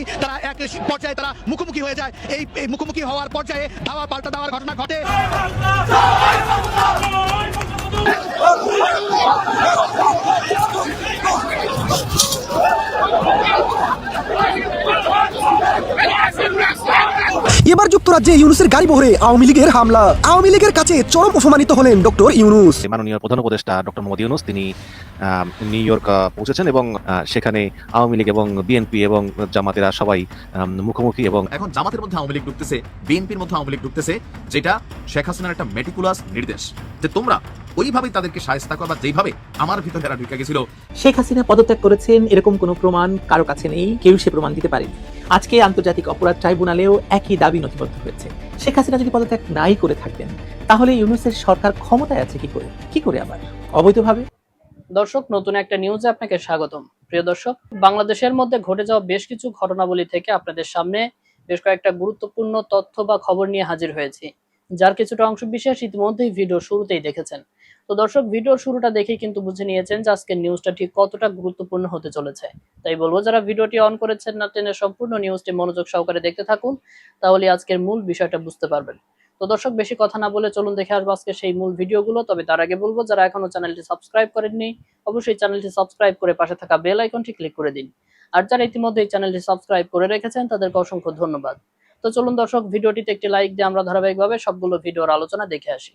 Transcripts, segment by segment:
BNP তারা এক পর্যায়ে তারা মুখোমুখি হয়ে যায়। এই এই মুখোমুখি হওয়ার পর্যায়ে ধাওয়া পাল্টা দেওয়ার ঘটনা ঘটে। এবার যুক্তরাজ্যে ইউনুসের গাড়ি বহরে আওয়ামী লীগের হামলা। আওয়ামী লীগের কাছে চরম অপমানিত হলেন ডক্টর ইউনুস। মাননীয় প্রধান উপদেষ্টা ডক্টর মোহাম্মদ ইউনুস তিনি নিউ ইয়র্ক পৌঁছেছেন এবং সেখানে আওয়ামী লীগ এবং বিএনপি এবং জামাতেরা সবাই মুখোমুখি এবং এখন জামাতের মধ্যে আওয়ামী লীগ ঢুকতেছে বিএনপির মধ্যে আওয়ামী লীগ ঢুকতেছে যেটা শেখ হাসিনার একটা মেটিকুলাস নির্দেশ যে তোমরা ওইভাবেই তাদেরকে সায়স্তা করবা যেইভাবে আমার ভিতরে এরা ঢুকে গেছিল। শেখ হাসিনা পদত্যাগ করেছেন এরকম কোনো প্রমাণ কারও কাছে নেই কেউ সে প্রমাণ দিতে পারেনি। আজকে আন্তর্জাতিক অপরাধ ট্রাইব্যুনালেও একই দাবি নথিবদ্ধ হয়েছে। শেখ হাসিনা যদি পদত্যাগ নাই করে থাকতেন তাহলে ইউনুসের সরকার ক্ষমতায় আছে কি করে? কি করে আবার? অবৈধভাবে? দর্শক, নতুন একটা নিউজে আপনাকে স্বাগতম। প্রিয় দর্শক, বাংলাদেশের মধ্যে ঘটে যাওয়া বেশ কিছু ঘটনাবলী থেকে আপনাদের সামনে বেশ কয়েকটা গুরুত্বপূর্ণ তথ্য বা খবর নিয়ে হাজির হয়েছি, যার কিছুটা অংশ বিশেষ ইতিমধ্যেই ভিডিও শুরুতেই দেখেছেন। তো দর্শক ভিডিও শুরুটা দেখেই কিন্তু বুঝে নিয়েছেন যে আজকের নিউজটা ঠিক কতটা গুরুত্বপূর্ণ হতে চলেছে। তাই বলব, যারা ভিডিওটি অন করেছেন না টেনে সম্পূর্ণ নিউজটি মনোযোগ সহকারে দেখতে থাকুন, তাহলে আজকের মূল বিষয়টা বুঝতে পারবেন। তো দর্শক, বেশি কথা না বলে চলুন দেখে আসব আজকে সেই মূল ভিডিওগুলো। তবে তার আগে বলব, যারা এখনও চ্যানেলটি সাবস্ক্রাইব করেননি, অবশ্যই চ্যানেলটি সাবস্ক্রাইব করে পাশে থাকা বেল আইকনটি ক্লিক করে দিন। আর যারা ইতিমধ্যে এই চ্যানেলটি সাবস্ক্রাইব করে রেখেছেন, তাদেরকে অসংখ্য ধন্যবাদ। তো চলুন দর্শক, ভিডিওটিতে একটি লাইক দিয়ে আমরা ধারাবাহিকভাবে সবগুলো ভিডিওর আলোচনা দেখে আসি।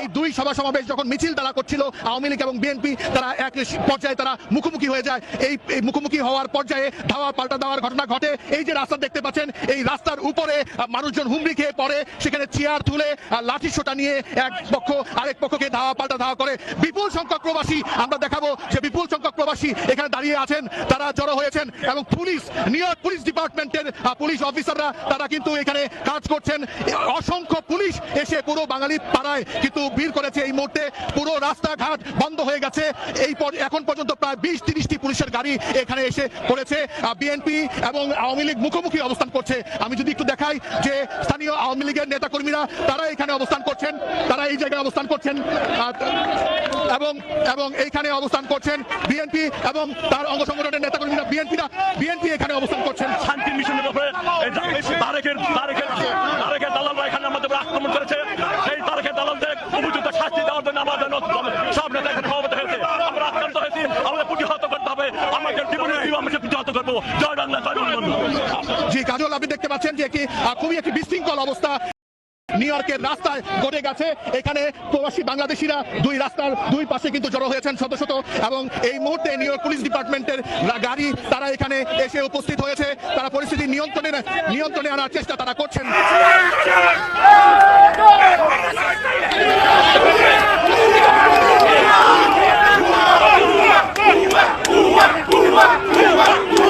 এই দুই সভা সমাবেশ যখন মিছিল তারা করছিল, আওয়ামী লীগ এবং বিএনপি, তারা এক পর্যায়ে তারা মুখোমুখি হয়ে যায়। এই মুখোমুখি হওয়ার পর্যায়ে ধাওয়া পাল্টা দেওয়ার ঘটনা ঘটে। এই যে রাস্তা দেখতে পাচ্ছেন, এই রাস্তার উপরে মানুষজন হুমড়ি খেয়ে পড়ে, সেখানে চেয়ার তুলে লাঠি সোটা নিয়ে এক পক্ষ, আরেক পক্ষকে ধাওয়া পাল্টা ধাওয়া করে। বিপুল সংখ্যক প্রবাসী আমরা দেখাবো যে বিপুল সংখ্যক প্রবাসী এখানে দাঁড়িয়ে আছেন, তারা জড়ো হয়েছেন এবং পুলিশ, নিউ পুলিশ ডিপার্টমেন্টের পুলিশ অফিসাররা, তারা কিন্তু এখানে কাজ করছেন। অসংখ্য পুলিশ এসে পুরো বাঙালি পাড়ায় কিন্তু ভিড় করেছে এই মুহূর্তে। পুরো রাস্তাঘাট বন্ধ হয়ে গেছে। এই এখন পর্যন্ত প্রায় বিশ, তিরিশটি পুলিশের গাড়ি এখানে এসে পড়েছে। বিএনপি এবং আওয়ামী লীগ মুখোমুখি অবস্থান করছে। আমি যদি একটু দেখাই যে স্থানীয় আওয়ামী লীগের নেতাকর্মীরা, তারা এখানে অবস্থান করছেন। তারা এই জায়গায় অবস্থান করছেন। এবং এবং এইখানে অবস্থান করছেন বিএনপি এবং তার অঙ্গ সংগঠনের নেতাকর্মীরা বিএনপিরা বিএনপি এখানে অবস্থান করছেন। শান্তির মিশনের উপরে এই যা- এই তারেকের তারেকের তারেকের দালালরা এখানে আমাদের উপর আক্রমণ করেছে সেই তারেকের দালালদের উপযুক্ত শাস্তি দেওয়ার জন্য আমাদের সব নেতা এখানে ক্ষমতা হয়েছে আমরা আক্রান্ত হয়েছি আমাদের প্রতিহত করতে হবে আমাদের জীবনের জীবন আমরা প্রতিহত করব জয় বাংলা জি কাজল আপনি দেখতে পাচ্ছেন যে একটি খুবই একটি বিশৃঙ্খল অবস্থা নিউ ইয়র্কের রাস্তায় গড়ে গেছে এখানে প্রবাসী বাংলাদেশিরা দুই রাস্তার দুই পাশে কিন্তু জড়ো হয়েছেন শত শত এবং এই মুহূর্তে নিউ ইয়র্ক পুলিশ ডিপার্টমেন্টের গাড়ি তারা এখানে এসে উপস্থিত হয়েছে তারা পরিস্থিতি নিয়ন্ত্রণে নিয়ন্ত্রণে আনার চেষ্টা তারা করছেন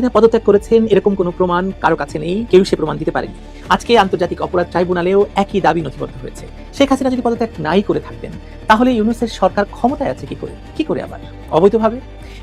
হাসিনা পদত্যাগ করেছেন, এরকম কোনো প্রমাণ কারও কাছে নেই, কেউ সে প্রমাণ দিতে পারেনি। আজকে আন্তর্জাতিক অপরাধ ট্রাইব্যুনালেও একই দাবি নথিবদ্ধ হয়েছে। শেখ হাসিনা যদি পদত্যাগ নাই করে থাকতেন, তাহলে ইউনুসের সরকার ক্ষমতায় আছে কি করে? কি করে আবার? অবৈধভাবে?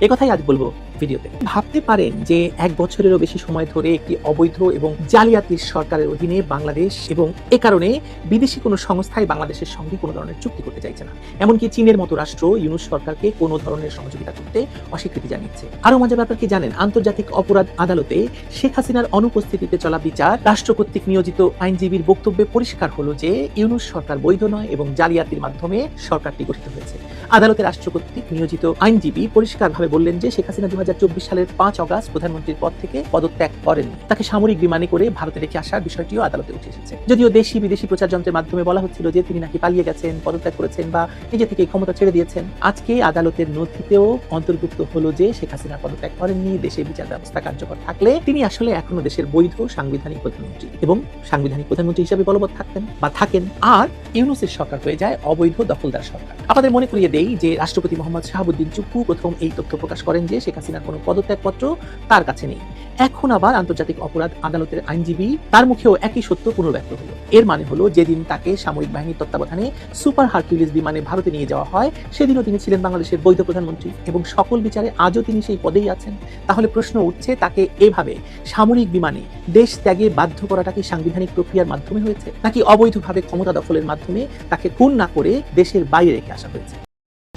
একথাই আজ বলব ভিডিওতে। ভাবতে পারেন যে এক বছরেরও বেশি সময় ধরে একটি অবৈধ এবং জালিয়াতির সরকারের অধীনে বাংলাদেশ এবং এ কারণে বিদেশি কোনো সংস্থায় বাংলাদেশের সঙ্গে কোনো ধরনের চুক্তি করতে চাইছে না। এমনকি চীনের মতো রাষ্ট্র ইউনুস সরকারকে কোনো ধরনের সহযোগিতা করতে অস্বীকৃতি জানিয়েছে। আরও মজার ব্যাপার কি জানেন? আন্তর্জাতিক অপরাধ আদালতে শেখ হাসিনার অনুপস্থিতিতে চলা বিচার রাষ্ট্র কর্তৃক নিয়োজিত আইনজীবীর বক্তব্যে পরিষ্কার হলো যে ইউনুস সরকার বৈধ নয় এবং জালিয়াতির মাধ্যমে সরকারটি গঠিত হয়েছে। আদালতে রাষ্ট্র কর্তৃক নিয়োজিত আইনজীবী পরিষ্কারভাবে বললেন যে শেখ হাসিনা দু হাজার চব্বিশ সালের পাঁচ অগাস্ট প্রধানমন্ত্রীর পদ থেকে পদত্যাগ করেন। তাকে সামরিক বিমানে করে ভারতে রেখে আসার বিষয়টিও আদালতে উঠে এসেছে। যদিও দেশি বিদেশি প্রচার যন্ত্রের মাধ্যমে বলা হচ্ছিল যে তিনি নাকি পালিয়ে গেছেন, পদত্যাগ করেছেন বা নিজে থেকে ক্ষমতা ছেড়ে দিয়েছেন, আজকে আদালতের নথিতেও অন্তর্ভুক্ত হলো যে শেখ হাসিনা পদত্যাগ করেননি, দেশে বিচার ব্যবস্থা কার্যকর থাকলে তিনি আসলে এখনও দেশের বৈধ সাংবিধানিক প্রধানমন্ত্রী এবং সাংবিধানিক প্রধানমন্ত্রী হিসেবে বলবৎ থাকতেন বা থাকেন। আর ইউনুসের সরকার হয়ে যায় অবৈধ দখলদার সরকার। আপনাদের মনে করিয়ে দেই যে রাষ্ট্রপতি মোহাম্মদ শাহাবুদ্দিন চুপ্পু প্রথম এই তথ্য প্রকাশ করেন যে শেখ হাসিনার কোনো পদত্যাগপত্র তার কাছে নেই। এখন আবার আন্তর্জাতিক অপরাধ আদালতের আইনজীবী তার মুখেও একই সত্য পুনর্ব্যক্ত হলো। এর মানে হলো যেদিন তাকে সামরিক বাহিনীর তত্ত্বাবধানে সুপার হারকিউলিস বিমানে ভারতে নিয়ে যাওয়া হয়, সেদিনও তিনি ছিলেন বাংলাদেশের বৈধ প্রধানমন্ত্রী এবং সকল বিচারে আজও তিনি সেই পদেই আছেন। তাহলে প্রশ্ন উঠছে, তাকে এভাবে সামরিক বিমানে দেশ ত্যাগে বাধ্য করাটা কি সাংবিধানিক প্রক্রিয়ার মাধ্যমে হয়েছে? নাকি অবৈধভাবে ক্ষমতা দখলের মাধ্যমে তাকে খুন না করে দেশের বাইরে রেখে しゃんですよ。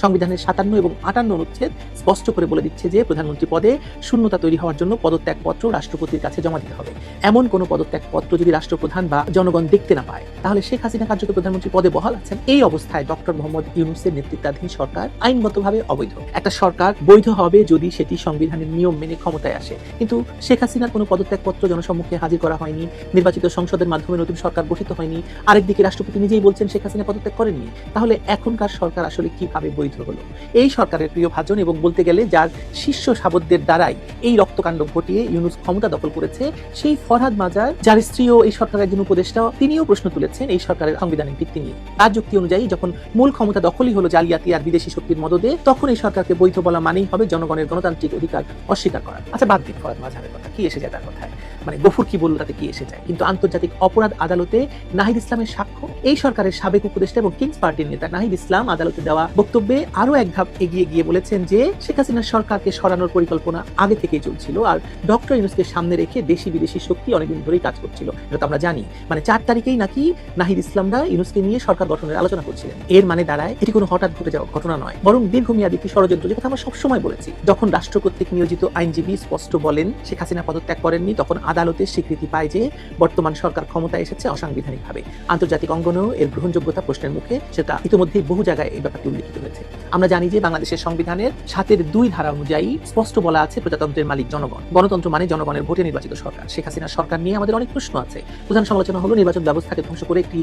সংবিধানের সাতান্ন এবং আটান্ন অনুচ্ছেদ স্পষ্ট করে বলে দিচ্ছে যে প্রধানমন্ত্রী পদে শূন্যতা তৈরি হওয়ার জন্য পদত্যাগপত্র রাষ্ট্রপতির কাছে জমা দিতে হবে। এমন কোনো পদত্যাগপত্র যদি রাষ্ট্রপ্রধান বা জনগণ দেখতে না পায়, তাহলে শেখ হাসিনা কার্যত প্রধানমন্ত্রী পদে বহাল আছেন। এই অবস্থায় ডক্টর মোহাম্মদ ইউনুসের নেতৃত্বাধীন সরকার আইনগতভাবে অবৈধ। একটা সরকার বৈধ হবে যদি সেটি সংবিধানের নিয়ম মেনে ক্ষমতায় আসে। কিন্তু শেখ হাসিনার কোনো পদত্যাগপত্র জনসম্মুখে হাজির করা হয়নি, নির্বাচিত সংসদের মাধ্যমে নতুন সরকার গঠিত হয়নি, আরেকদিকে রাষ্ট্রপতি নিজেই বলছেন শেখ হাসিনা পদত্যাগ করেননি। তাহলে এখনকার সরকার আসলে কীভাবে বৈধ? হলো। এই সরকারের প্রিয় ভাজন এবং বলতে গেলে যার শীর্ষ সাবদ্দের দ্বারাই এই রক্তকাণ্ড ঘটিয়ে ইউনুস ক্ষমতা দখল করেছে, সেই ফরহাদ মাজার, যার স্ত্রীও এই সরকারের একজন উপদেষ্টা, তিনিও প্রশ্ন তুলেছেন এই সরকারের সাংবিধানিক ভিত্তি নিয়ে। তার যুক্তি অনুযায়ী যখন মূল ক্ষমতা দখলই হলো জালিয়াতি আর বিদেশি শক্তির মদদে, তখন এই সরকারকে বৈধ বলা মানেই হবে জনগণের গণতান্ত্রিক অধিকার অস্বীকার করা। আচ্ছা বাদ দিন ফরহাদ মাজারের কথা, কি এসে যায় তার কথায়? মানে গফুর কি বলল, তাতে কি এসে যায়? কিন্তু আন্তর্জাতিক অপরাধ আদালতে নাহিদ ইসলামের সাক্ষ্য, এই সরকারের সাবেক উপদেষ্টা এবং কিংস পার্টির নেতা নাহিদ ইসলাম আদালতে দেওয়া বক্তব্যে আরও এক ধাপ এগিয়ে গিয়ে বলেছেন যে, শেখ হাসিনার সরকারকে সরানোর পরিকল্পনা আগে থেকেই চলছিল আর ডক্টর ইউনুসকে সামনে রেখে দেশি বিদেশি শক্তি অনেকদিন ধরেই কাজ করছিল। এটা তো আমরা জানি। মানে চার তারিখেই নাকি নাহিদ ইসলামরা ইউনুসকে নিয়ে সরকার গঠনের আলোচনা করছিলেন। এর মানে দাঁড়ায়, এটি কোনো হঠাৎ ঘটে যাওয়া ঘটনা নয়। বরং দীর্ঘমেয়াদী একটি ষড়যন্ত্র, যে কথা আমরা সবসময় বলেছি। যখন রাষ্ট্র কর্তৃক নিয়োজিত আইনজীবী স্পষ্ট বলেন, শেখ হাসিনা পদত্যাগ করেননি, তখন আদালতের স্বীকৃতি পায় যে বর্তমান সরকার ক্ষমতায় এসেছে অসাংবিধানিকভাবে। আন্তর্জাতিক অঙ্গনেও এর গ্রহণযোগ্যতা প্রশ্নের মুখে সেটা ইতিমধ্যেই বহু জায়গায় এই ব্যাপারটি উল্লেখিত হয়েছে। আমরা জানি যে বাংলাদেশের সংবিধানের সাতের দুই ধারা অনুযায়ী স্পষ্ট বলা আছে প্রজাতন্ত্রের মালিক জনগণ। গণতন্ত্র মানে জনগণের ভোটে নির্বাচিত সরকার। শেখ হাসিনার সরকার নিয়ে আমাদের অনেক প্রশ্ন আছে। প্রধান সমালোচনা হলো নির্বাচন ব্যবস্থাকে ধ্বংস করে একটি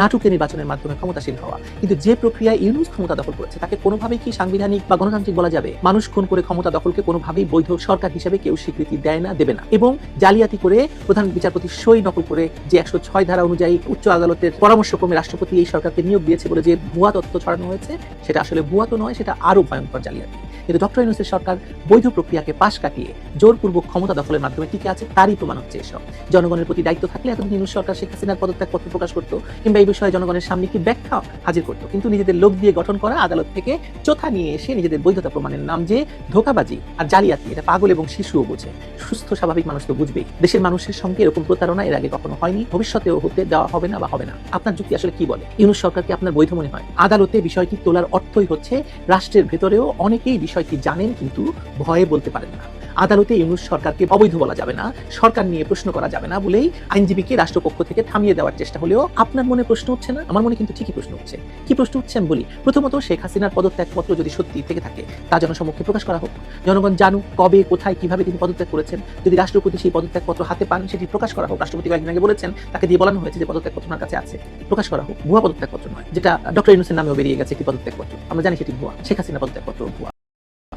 নাটুকে নির্বাচনের মাধ্যমে ক্ষমতাসীন হওয়া। কিন্তু যে প্রক্রিয়ায় ইউনুস ক্ষমতা দখল করেছে, তাকে কোনোভাবেই কি সাংবিধানিক বা গণতান্ত্রিক বলা যাবে? মানুষ খুন করে ক্ষমতা দখলকে কোনোভাবেই বৈধ সরকার হিসেবে কেউ স্বীকৃতি দেয় না, দেবে না। এবং জালিয়াতি করে প্রধান বিচারপতি সই নকল করে যে একশো ছয় ধারা অনুযায়ী উচ্চ আদালতের পরামর্শক্রমে রাষ্ট্রপতি এই সরকারকে নিয়োগ দিয়েছে বলে যে ভুয়া তথ্য ছড়ানো হয়েছে, সেটা আসলে ভুয়া তো নয়, সেটা আরও ভয়ঙ্কর জালিয়াতি। কিন্তু ডক্টর ইউনুসের সরকার বৈধ প্রক্রিয়াকে পাশ কাটিয়ে জোরপূর্বক ক্ষমতা দখলের মাধ্যমে টিকে আছে, তারই প্রমাণ হচ্ছে এসব। জনগণের প্রতি দায়িত্ব থাকলে এতদিন ইউনুস সরকার শেখ হাসিনার পদত্যাগপত্র প্রকাশ করতো কিংবা এই বিষয়ে জনগণের সামনে কি ব্যাখ্যা হাজির করতো। কিন্তু নিজেদের লোক দিয়ে গঠন করা, আদালত থেকে চোথা নিয়ে এসে নিজেদের বৈধতা প্রমাণের নাম যে ধোকাবাজি আর জালিয়াতি, এটা পাগল এবং শিশুও বোঝে। সুস্থ, স্বাভাবিক মানুষ তো বুঝবেই। দেশের মানুষের সঙ্গে এরকম প্রতারণা এর আগে কখনো হয়নি, ভবিষ্যতেও হতে দেওয়া হবে না বা হবে না। আপনার যুক্তি আসলে কি বলে? ইউনুস সরকারকে আপনার বৈধ মনে হয়? আদালতে বিষয়টি তোলার অর্থই হচ্ছে রাষ্ট্রের ভেতরেও অনেকেই বিষয়টি জানেন কিন্তু ভয়ে বলতে পারেন না। আদালতে ইউনুস সরকারকে অবৈধ বলা যাবে না, সরকার নিয়ে প্রশ্ন করা যাবে না বলেই আইনজীবীকে রাষ্ট্রপক্ষ থেকে থামিয়ে দেওয়ার চেষ্টা হলেও আপনার মনে প্রশ্ন উঠছে না? আমার মনে কিন্তু ঠিকই প্রশ্ন উঠছে। কি প্রশ্ন উঠছে আমি বলি, প্রথমত শেখ হাসিনার পদত্যাগপত্র যদি সত্যি থেকে থাকে, তা জনসমক্ষে প্রকাশ করা হোক। জনগণ জানুক কবে, কোথায়, কীভাবে তিনি পদত্যাগ করেছেন। যদি রাষ্ট্রপতি সেই পদত্যাগপত্র হাতে পান, সেটি প্রকাশ করা হোক। রাষ্ট্রপতি কয়েকদিন আগে বলেছেন, তাকে দিয়ে বলানো হয়েছে যে পদত্যাগপত্র ওনার কাছে আছে। প্রকাশ করা হোক। ভুয়া পদত্যাগপত্র নয়, যেটা ডক্টর ইউনুসের নামেও বেরিয়ে গেছে একটি পদত্যাগপত্র। আমরা জানি সেটি ভুয়া। শেখ হাসিনা পদত্যাগপত্র ভুয়া।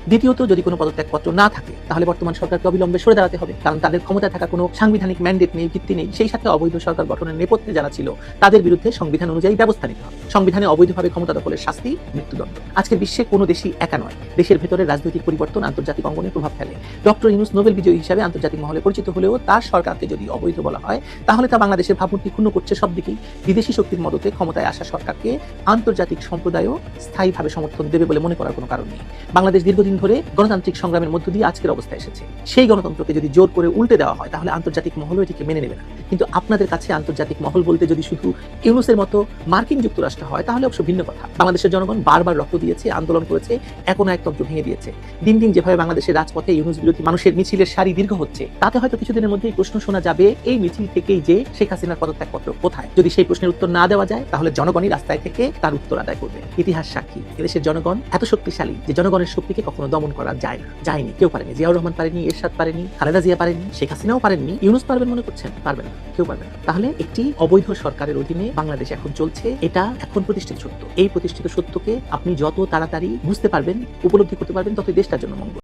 দ্বিতীয়ত, যদি কোনো পদত্যাগপত্র না থাকে, তাহলে বর্তমান সরকারকে অবিলম্বে সরে দাঁড়াতে হবে। কারণ তাদের ক্ষমতায় থাকা কোনো সাংবিধানিক ম্যান্ডেট নেই, ভিত্তি নেই। সেই সাথে অবৈধ সরকার গঠনের নেপথ্যে যারা ছিল, তাদের বিরুদ্ধে সংবিধান অনুযায়ী ব্যবস্থা নিতে হবে। সংবিধানে অবৈধভাবে ক্ষমতা দখলের শাস্তি মৃত্যুদণ্ড। আজকের বিশ্বে কোনো দেশই একা নয়। দেশের ভেতরে রাজনৈতিক পরিবর্তন আন্তর্জাতিক অঙ্গনে প্রভাব ফেলে। ডক্টর ইউনুস নোবেল বিজয়ী হিসাবে আন্তর্জাতিক মহলে পরিচিত হলেও তার সরকারকে যদি অবৈধ বলা হয়, তাহলে তা বাংলাদেশের ভাবমূর্তি ক্ষুণ্ণ করছে সব দিকেই। বিদেশি শক্তির মদতে ক্ষমতায় আসা সরকারকে আন্তর্জাতিক সম্প্রদায়ও স্থায়ীভাবে সমর্থন দেবে বলে মনে করার কোনো কারণ নেই। বাংলাদেশ দীর্ঘদিন দীর্ঘদিন ধরে গণতান্ত্রিক সংগ্রামের মধ্য দিয়ে আজকের অবস্থা এসেছে। সেই গণতন্ত্রকে যদি জোর করে উল্টে দেওয়া হয়, তাহলে আন্তর্জাতিক মহলও এটিকে মেনে নেবে না। কিন্তু আপনাদের কাছে আন্তর্জাতিক মহল বলতে যদি শুধু ইউনুসের মতো মার্কিন যুক্তরাষ্ট্র হয়, তাহলে অবশ্য ভিন্ন কথা। বাংলাদেশের জনগণ বারবার রক্ত দিয়েছে, আন্দোলন করেছে, এখন একতন্ত্র ভেঙে দিয়েছে। দিন দিন যেভাবে বাংলাদেশের রাজপথে ইউনুস বিরোধী মানুষের মিছিলের সারি দীর্ঘ হচ্ছে, তাতে হয়তো কিছুদিনের মধ্যেই প্রশ্ন শোনা যাবে, এই মিছিল থেকেই যে শেখ হাসিনার পদত্যাগপত্র কোথায়? যদি সেই প্রশ্নের উত্তর না দেওয়া যায়, তাহলে জনগণই রাস্তায় থেকে তার উত্তর আদায় করবে। ইতিহাস সাক্ষী, এদেশের জনগণ এত শক্তিশালী যে জনগণের শক্তিকে কখনো দমন করা যায় না, যায়নি। কেউ পারেনি। জিয়াউর রহমান পারেনি, এরশাদ পারেনি, খালেদা জিয়া পারেনি, শেখ হাসিনাও পারেননি, ইউনুস পারবেন মনে করছেন? পারবেন না, কেউ পারবে না। তাহলে একটি অবৈধ সরকারের অধীনে বাংলাদেশ এখন চলছে, এটা এখন প্রতিষ্ঠিত সত্য। এই প্রতিষ্ঠিত সত্যকে আপনি যত তাড়াতাড়ি বুঝতে পারবেন, উপলব্ধি করতে পারবেন, ততই দেশটার জন্য মঙ্গল।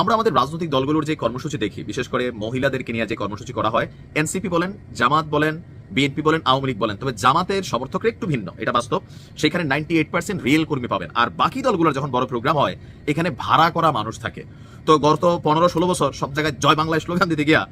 আমরা আমাদের রাজনৈতিক দলগুলোর যে কর্মসূচি দেখি, বিশেষ করে মহিলাদেরকে নিয়ে যে কর্মসূচি করা হয়, এনসিপি বলেন, জামাত বলেন বিএনপি বলেন, আওয়ামী লীগ বলেন, তবে জামাতের সমর্থকরা একটু ভিন্ন, এটা বাস্তব। সেখানে নাইনটি এইট পার্সেন্ট রিয়েল কর্মী পাবেন, আর বাকি দলগুলোর যখন বড় প্রোগ্রাম হয়, এখানে ভাড়া করা মানুষ থাকে। তো গত পনেরো ষোলো বছর সব জায়গায় জয় বাংলায় স্লোগান দিতে গিয়া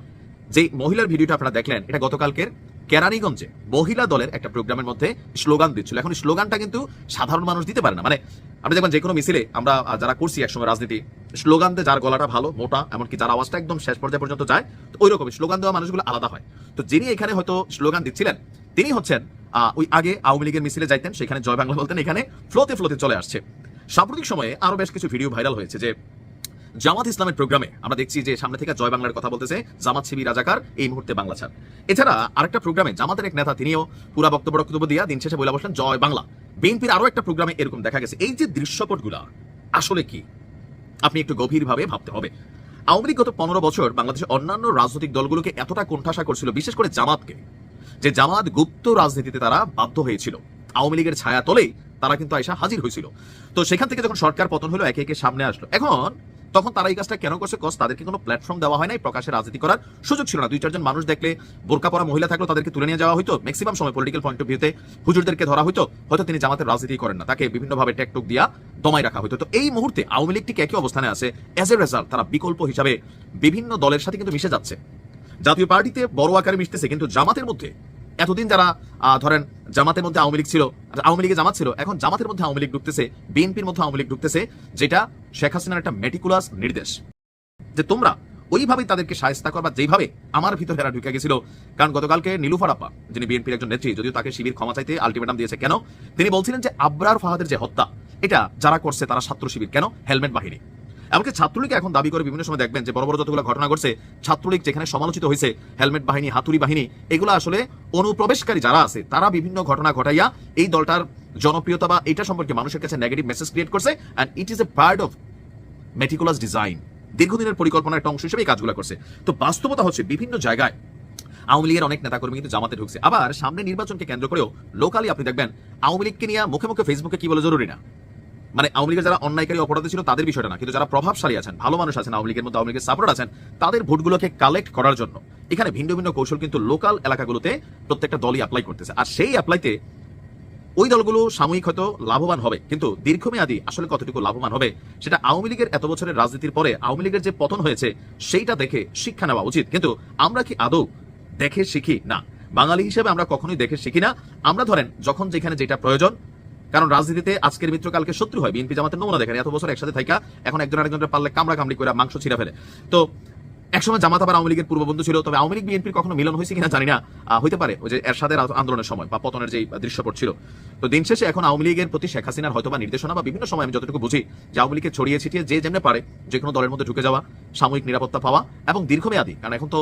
যে মহিলার ভিডিওটা আপনারা দেখলেন, এটা গতকালকের কেরানীগঞ্জে মহিলা দলের একটা প্রোগ্রামের মধ্যে স্লোগান দিচ্ছিল। এখন স্লোগানটা কিন্তু সাধারণ মানুষ দিতে পারে না। মানে আপনি দেখবেন যে কোনো মিছিলে আমরা যারা করছি একসময় রাজনীতি, স্লোগান দিয়ে যার গলাটা ভালো, মোটা, এমনকি যার আওয়াজটা একদম শেষ পর্যায়ে পর্যন্ত যায়, তো ওই রকমই স্লোগান দেওয়া মানুষগুলো আলাদা হয়। তো যিনি এখানে হয়তো স্লোগান দিচ্ছিলেন, তিনি হচ্ছেন ওই আগে আওয়ামী লীগের মিছিলে যাইতেন, সেখানে জয় বাংলা বলতেন, এখানে ফ্লোতে ফ্লোতে চলে আসছে। সাম্প্রতিক সময়ে আরও বেশ কিছু ভিডিও ভাইরাল হয়েছে যে জামাত ইসলামের প্রোগ্রামে আমরা দেখছি যে সামনে থেকে জয় বাংলার কথা বলতেছে জামাত শিবির রাজাকার, এই মুহূর্তে বাংলা ছাড়। এছাড়া আরেকটা প্রোগ্রামে জামাতের এক নেতা, তিনিও পুরা বক্তব্য বক্তব্য দিয়া দিন শেষে বলে বসলেন, জয় বাংলা। বিএনপির আরও একটা প্রোগ্রামে এরকম দেখা গেছে। এই যে দৃশ্যপটগুলা, আসলে কি? আপনি একটু গভীরভাবে ভাবতে হবে। আওয়ামী লীগ গত পনেরো বছর বাংলাদেশের অন্যান্য রাজনৈতিক দলগুলোকে এতটা কোণঠাসা করছিল, বিশেষ করে জামাতকে, যে জামাত গুপ্ত রাজনীতিতে তারা বাধ্য হয়েছিল। আওয়ামী লীগের ছায়া তলেই তারা কিন্তু আয়সা হাজির হয়েছিল। তো সেখান থেকে যখন সরকার পতন হলো, একে একে সামনে আসলো। এখন তখন তারা এই কাজটা কেন করছে? কস তাদেরকে কোনো প্ল্যাটফর্ম দেওয়া হয় নাই, প্রকাশ্যে রাজনীতি করার সুযোগ ছিল না। দুই, চারজন মানুষ দেখলে বোরকা পরা মহিলা থাকল, তাদেরকে তুলে নিয়ে যাওয়া হতো ম্যাক্সিমাম সময় পলিটিক্যাল পয়েন্ট অফ ভিউতে হুজুরদেরকে ধরা হতো হয়তো তিনি জামাতের রাজনীতি করেন না। তাকে বিভিন্নভাবে টেকটুক দিয়া দমায় রাখা হতো তো এই মুহূর্তে আওয়ামী লীগ ঠিক একই অবস্থানে আছে। অ্যাজ এ রেজাল্ট তারা বিকল্প হিসাবে বিভিন্ন দলের সাথে কিন্তু মিশে যাচ্ছে। জাতীয় পার্টিতে বড় আকারে মিশতেছে, কিন্তু জামাতের মধ্যে এতদিন যারা ধরেন জামাতের মধ্যে আওয়ামী লীগ ছিল, আওয়ামী লীগে জামাত ছিল, এখন জামাতের মধ্যে আওয়ামী লীগ ঢুকতেছে, বিএনপির মধ্যে আওয়ামী লীগ ঢুকতেছে, যেটা শেখ হাসিনার একটা মেটিকুলাস নির্দেশ। যে তোমরা ওইভাবেই তাদেরকে সায়স্তা করবা যেভাবে আমার ভিতরে এরা ঢুকে গেছিল। কারণ গতকালকে নীলুফার আপা যিনি বিএনপির একজন নেত্রী, যদিও তাকে শিবির ক্ষমা চাইতে আলটিমেটাম দিয়েছে কেন, তিনি বলছিলেন যে আবরার ফাহাদের যে হত্যা, এটা যারা করছে তারা ছাত্র শিবির, কেন? হেলমেট বাহিনী। এমনকি ছাত্রলীগ এখন দাবি করে বিভিন্ন সময় দেখবেন যে বড় বড় যতগুলো ঘটনা ঘটছে, ছাত্রলীগ যেখানে সমালোচিত হয়েছে, হেলমেট বাহিনী, হাতুড়ি বাহিনী, এগুলো আসলে অনুপ্রবেশকারী যারা আছে, তারা বিভিন্ন ঘটনা ঘটাইয়া এই দলটার জনপ্রিয়তা বা এটা সম্পর্কে মানুষের কাছে নেগেটিভ মেসেজ ক্রিয়েট করছে and it is a part of meticulous design দীর্ঘদিনের পরিকল্পনার একটা অংশ হিসেবে এই কাজগুলো করছে। তো বাস্তবতা হচ্ছে বিভিন্ন জায়গায় আওয়ামী লীগের অনেক নেতাকর্মী কিন্তু জামাতে ঢুকছে। আবার সামনে নির্বাচনকে কেন্দ্র করেও লোকালি আপনি দেখবেন আওয়ামী লীগকে নিয়ে মুখে মুখে ফেসবুকে কি বলে জরুরি না? মানে আওয়ামী লীগের যারা অন্যায়কারী অপরাধী ছিল তাদের বিষয়টা না, কিন্তু যারা প্রভাবশালী আছেন, ভালো মানুষ আছেন, আওয়ামী লীগের মধ্যে, আওয়ামী লীগের সাপোর্ট আছেন, তাদের ভোটগুলোকে কালেক্ট করার জন্য এখানে ভিন্ন ভিন্ন কৌশল কিন্তু লোকাল এলাকাগুলোতে প্রত্যেকটা দলই অ্যাপ্লাই করতেছে। আর সেই অ্যাপ্লাইতে ওই দলগুলো সাময়িক হয়তো লাভবান হবে, কিন্তু দীর্ঘমেয়াদী আসলে কতটুকু লাভবান হবে সেটা আওয়ামী লীগের এত বছরের রাজনীতির পরে আওয়ামী লীগের যে পতন হয়েছে সেইটা দেখে শিক্ষা নেওয়া উচিত। কিন্তু আমরা কি আদৌ দেখে শিখি? না। বাঙালি হিসেবে আমরা কখনোই দেখে শিখি না। আমরা ধরেন যখন যেখানে যেটা প্রয়োজন কারণ রাজনীতিতে আজকের মিত্র কালকে শত্রু হয়। বিএনপি জামাতের নমুনা দেখেন, এত বছর একসাথে থাকা এখন একজন আরেকজনের পারলে কামড়া কামড়ি করে মাংস ছিঁড়া ফেলে। তো একসময় জামাত আবার আওয়ামী লীগের পূর্ববন্ধু ছিল, তবে আওয়ামী লীগ বিএনপির কখনো মিলন হয়েছে কিনা জানি না। হইতে পারে ওই যে এরশাদের আন্দোলনের সময় বা পতনের যে দৃশ্যপট ছিল। তো দিন শেষে এখন আওয়ামী লীগের প্রতি শেখ হাসিনার হয়তো বা নির্দেশনা বা বিভিন্ন সময় আমি যতটুকু বুঝি যে আওয়ামী লীগকে ছড়িয়ে ছিটিয়ে যে যেমনি পারে যে কোনো দলের মধ্যে ঢুকে যাওয়া, সাময়িক নিরাপত্তা পাওয়া এবং দীর্ঘমেয়াদী। কারণ এখন তো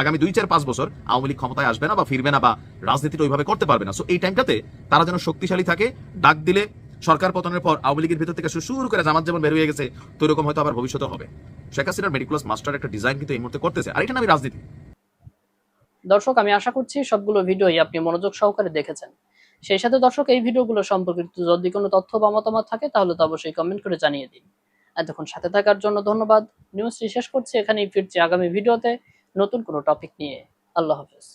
আগামী দুই চার পাঁচ বছর আওয়ামী লীগ ক্ষমতায় আসবে না বা ফিরবে না বা রাজনীতিটা ওইভাবে করতে পারবে না। সো এই টাইমটাতে তারা যেন শক্তিশালী থাকে, ডাক দিলে সরকার পতনের পর আওয়ামী লীগের ভিতর থেকে শুরু করে জামাত যেমন বের হয়ে গেছে, তো এরকম হয়তো আবার ভবিষ্যতে হবে। শেখ হাসিনার মেডিকুলাস মাস্টার একটা ডিজাইন কিন্তু এই মুহূর্তে করতেছে। আর এটা আমি রাজনীতি। দর্শক, আমি আশা করছি সবগুলো ভিডিওই আপনি মনোযোগ সহকারে দেখেছেন। সেই সাথে দর্শক, এই ভিডিওগুলো সম্পর্কিত যদি কোনো তথ্য বা মতামত থাকে, তাহলে তো অবশ্যই কমেন্ট করে জানিয়ে দিন। এতক্ষণ সাথে থাকার জন্য ধন্যবাদ। নিউজটি শেষ করছি, এখানেই ফিরছি আগামী ভিডিওতে নতুন কোনো টপিক নিয়ে। আল্লাহ হাফেজ।